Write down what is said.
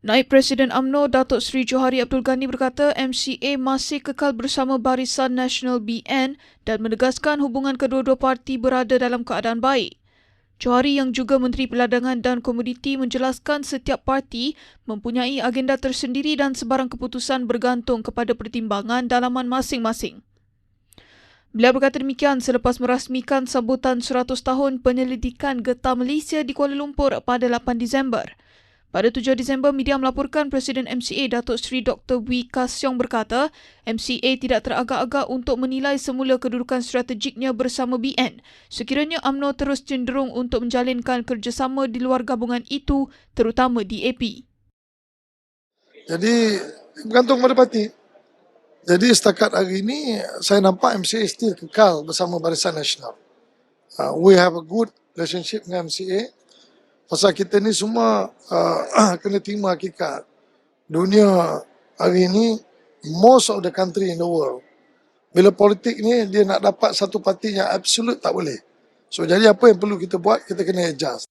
Naib Presiden AMNO Datuk Seri Johari Abdul Ghani berkata MCA masih kekal bersama Barisan Nasional BN dan menegaskan hubungan kedua-dua parti berada dalam keadaan baik. Johari yang juga Menteri Perdagangan dan Komoditi menjelaskan setiap parti mempunyai agenda tersendiri dan sebarang keputusan bergantung kepada pertimbangan dalaman masing-masing. Beliau berkata demikian selepas merasmikan sambutan 100 tahun penyelidikan Getah Malaysia di Kuala Lumpur pada 8 Disember. Pada 7 Disember, media melaporkan Presiden MCA Datuk Seri Dr. Wee Ka Siong berkata, MCA tidak teragak-agak untuk menilai semula kedudukan strategiknya bersama BN. Sekiranya AMNO terus cenderung untuk menjalinkan kerjasama di luar gabungan itu, terutama di AP. Jadi bergantung pada parti. Jadi setakat hari ini saya nampak MCA still kekal bersama Barisan Nasional. Uh, we have a good relationship dengan MCA. Pasal kita ni semua uh, kena terima hakikat. Dunia hari ini, most of the country in the world, bila politik ni dia nak dapat satu parti yang absolute tak boleh. So jadi apa yang perlu kita buat, kita kena adjust.